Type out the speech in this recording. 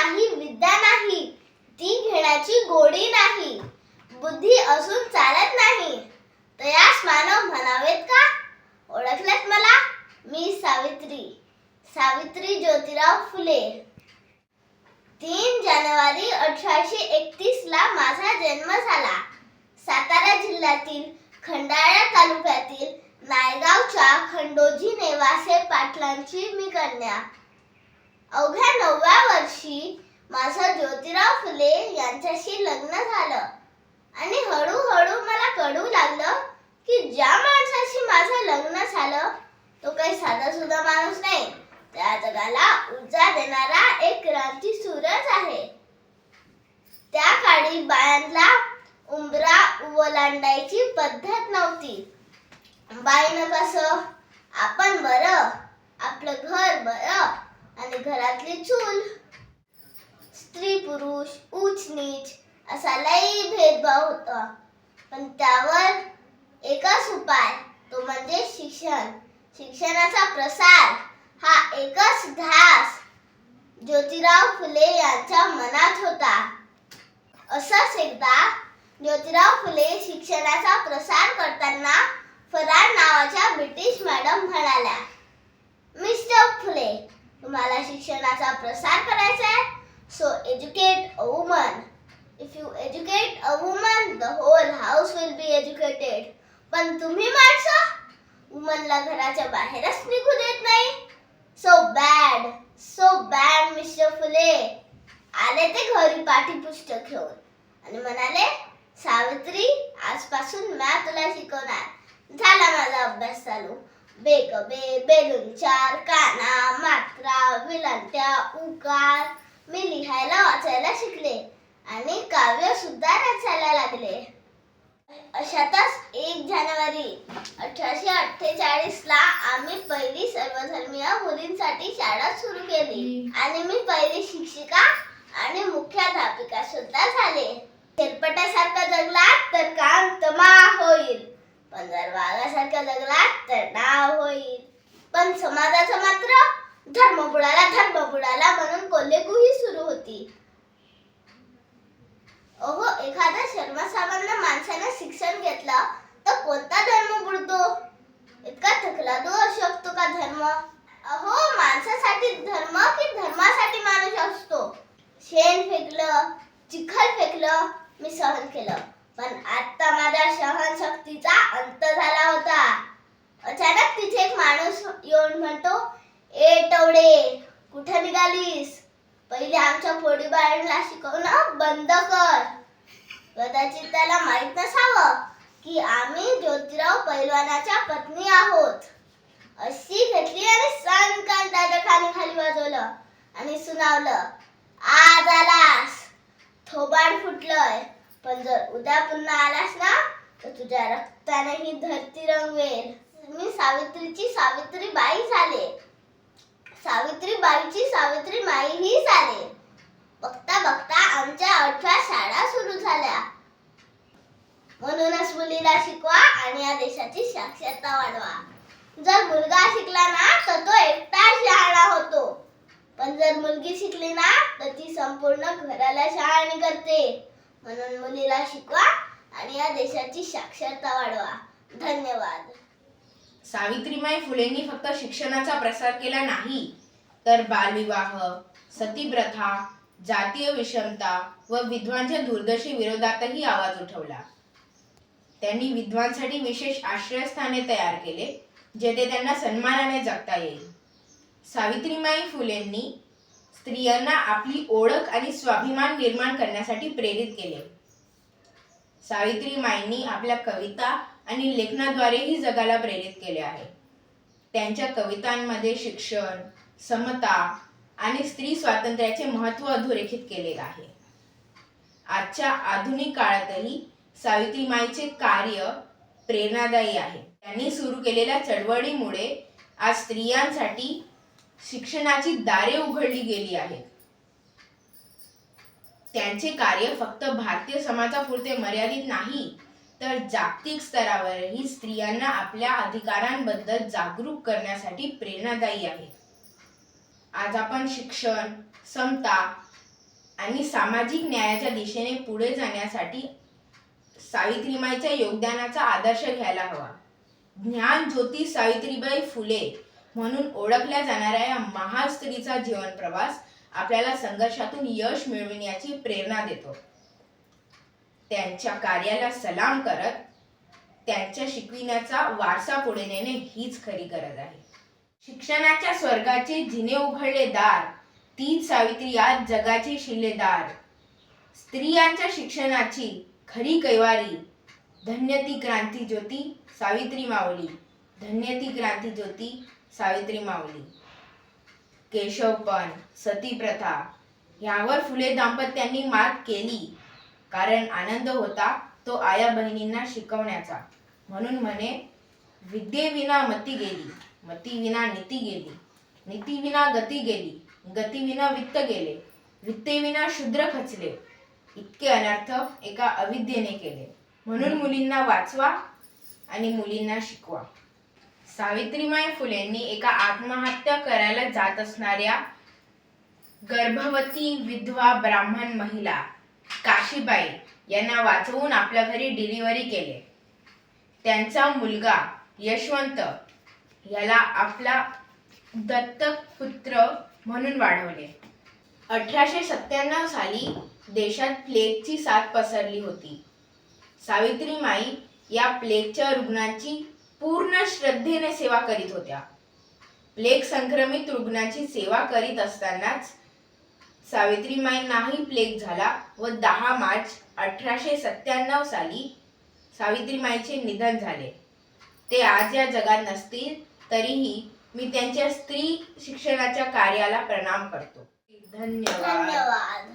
नाही विद्या नाही. ती घेण्याची गोडी नाही. बुद्धी असून चालत नाही. तयास मानव म्हणावेत का? ओळखलत मला? मी सावित्री. सावित्री ज्योतिराव फुले. तीन जानेवारी अठराशे एकतीस ला माझा जन्म झाला. सातारा जिल्ह्यातील खंडाळा तालुक्यातील नायगावच्या खंडोजी नेवासे पाटलांची मी कन्या. अवघ्या नवव्या वर्षी माझं ज्योतिराव फुले यांच्याशी लग्न झालं. आणि हळूहळू मला कळू लागलं की ज्या माणसाशी माझं लग्न झालं तो काही साधा सुद्धा माणूस नाही. त्या जगाला ऊर्जा देणारा एक क्रांती सूरज आहे. त्या काळी बायांना उंबरा ओलांडायची पद्धत नव्हती. बाईनं कसं आपण बरं आपलं घर बरं आणि घरातली चूल. स्त्री पुरुष उच नीच असा लई भेदभाव होता. पण त्यावर एकच उपाय तो म्हणजे शिक्षण. शिक्षणाचा प्रसार हा एकच ध्यास. ज्योतिराव फुले यांच्या मनात होता. असंच एकदा ज्योतिराव फुले शिक्षणाचा प्रसार करताना फरार नावाच्या ब्रिटिश मॅडम म्हणाल्या मिस्टर फुले तुम्हाला शिक्षणाचा प्रसार करायचा आहे. So educate a woman if you educate a woman the whole house will be educated पण तुम्ही माणसं वुमनला घराच्या बाहेरच निघू देत नाही. So bad so bad mister Phule. आले ते घरी पाठीपुष्ट घेऊन. आणि म्हणाले सावित्री आजपासून मॅ तुला शिकवणार. झाला माझा अभ्यास चालू. बेक बे बेलून चार काना मात. विलांट्या उकार मी लिहायला वाचायला शिकले आणि काव्य सुद्धा रचायला लागले. अशातच एक जानेवारी अठराशे अठ्ठेचाळीस ला आम्ही पहिली सर्वधर्मीय मुलींसाठी शाळा सुरू केली आणि मी पहिली शिक्षिका आणि मुख्याध्यापिका सुद्धा झाले. शेरपटासारखं जगलात तर काम तमा होईल. पण जर वाघासारखा जगलात तर नाव होईल. पण समाजाचं मात्र धर्म बुडाला धर्म बुडाला म्हणून कोल्हेकुही सुरू होती अहो एखाद्या शर्मासामान्य माणसाने शिक्षण घेतलं तर कोणता धर्म बुडतो इतका थकला तो शकतो का धर्म अहो माणसासाठी धर्म की धर्मासाठी माणूस असतो. शेण फेकलं चिखल फेकलं मी सहन केलं. पण आता माझ्या सहनशक्तीचा अंत झाला होता. अचानक तिथे एक माणूस येऊन म्हणतो ए टवडे कुठे निघालीस? पहिले आमच्या पोडीबाळांना शिकवणं बंद कर. कदाचित त्याला माहीत नसावं की आम्ही ज्योतिराव पैलवानाच्या पत्नी आहोत. अशी घेतली आणि सणकान त्याच्याखाली खाली वाजवलं आणि सुनावलं. आज आलास. थोबाड फुटलंय. पण जर उद्या पुन्हा आलास ना तर तुझ्या रक्ताने ही धरती रंगवेल. मी सावित्रीची सावित्री बाई झाले. सावित्री बाईची सावित्री माईही झाले. बघता बघता आमच्या अठरा शाळा सुरू झाल्या. म्हणूनच मुलीला शिकवा आणि या देशाची साक्षरता वाढवा. जर मुलगा शिकला ना तर तो एकटा शहाणा होतो. पण जर मुलगी शिकली ना तर ती संपूर्ण घराला शहाणी करते. म्हणून मुलीला शिकवा आणि या देशाची साक्षरता वाढवा. धन्यवाद. सावित्रीबाई फुलेंनी फक्त शिक्षणाचा प्रसार केला नाही तर बालविवाह सतीप्रथा जातीय विषमता व विधवांच्या दुर्दशी विरोधातही आवाज उठवला. त्यांनी विधवांसाठी विशेष आश्रयस्थाने तयार केले. जेथे त्यांना सन्मानाने जगता येईल. सावित्रीबाई फुलेंनी स्त्रियांना आपली ओळख आणि स्वाभिमान निर्माण करण्यासाठी प्रेरित केले. सावित्रीमाईंनी आपल्या कविता आणि लेखनाद्वारेही जगाला प्रेरित केले आहे. त्यांच्या कवितांमध्ये शिक्षण समता आणि स्त्री स्वातंत्र्याचे महत्त्व अधोरेखित केले आहे. आजच्या आधुनिक काळातही सावित्रीमाईचे कार्य प्रेरणादायी आहे. त्यांनी सुरू केलेल्या चळवळीमुळे आज स्त्रियांसाठी शिक्षणाची दारे उघडली गेली आहेत. त्यांचे कार्य फक्त भारतीय समाजापुरते मर्यादित नाही तर जागतिक स्तरावरही स्त्रियांना आपल्या अधिकारांबद्दल जागरूक करण्यासाठी प्रेरणादायी आहे. आज आपण शिक्षण समता आणि सामाजिक न्यायाच्या दिशेने पुढे जाण्यासाठी सावित्रीमाईच्या योगदानाचा आदर्श घ्यायला हवा. ज्ञान ज्योती सावित्रीबाई फुले म्हणून ओळखल्या जाणाऱ्या या महान स्त्रीचा जीवन प्रवास आपल्याला संघर्षातून यश मिळविण्याची प्रेरणा देतो. त्यांच्या कार्याला सलाम करत त्यांच्या शिकविण्याचा वारसा पुढे नेणे हीच खरी गरज आहे. शिक्षणाच्या स्वर्गाचे जिने उघडले दार तीच सावित्री आज जगाची शिलेदार. स्त्रियांच्या शिक्षणाची खरी कैवारी धन्य ती क्रांती ज्योती सावित्री माऊली. धन्य ती क्रांती ज्योती सावित्री माऊली. केशवपण सतीप्रथा. यावर फुले दाम्पत्यांनी मात केली. कारण आनंद होता तो आया बहिणींना शिकवण्याचा. म्हणून म्हणे विद्येविना मती गेली. मतीविना नीती गेली. नीतीविना गती गेली. गतीविना वित्त गेले. वित्तेविना शूद्र खचले. इतके अनर्थ एका अविद्येने केले. म्हणून मुलींना वाचवा आणि मुलींना शिकवा. सावित्रीमाई फुलेंनी एका आत्महत्या करायला जात असणाऱ्या गर्भवती विधवा ब्राह्मण महिला काशीबाई यांना वाचवून आपल्या घरी डिलिव्हरी केले. त्यांचा मुलगा यशवंत याला आपला दत्तक पुत्र म्हणून वाढवले. अठराशे सत्त्याण्णव साली देशात प्लेगची साथ पसरली होती. सावित्रीमाई या प्लेगच्या रुग्णांची पूर्ण श्रद्धेने सेवा करीत होत्या. प्लेग संक्रमित रुग्णाची सेवा करीत असतानाच सावित्रीमाईंनाही प्लेग झाला व दहा मार्च अठराशे सत्त्याण्णव साली सावित्रीमाईचे निधन झाले. ते आज या जगात नसतील तरीही मी त्यांच्या स्त्री शिक्षणाच्या कार्याला प्रणाम करतो. धन्यवाद.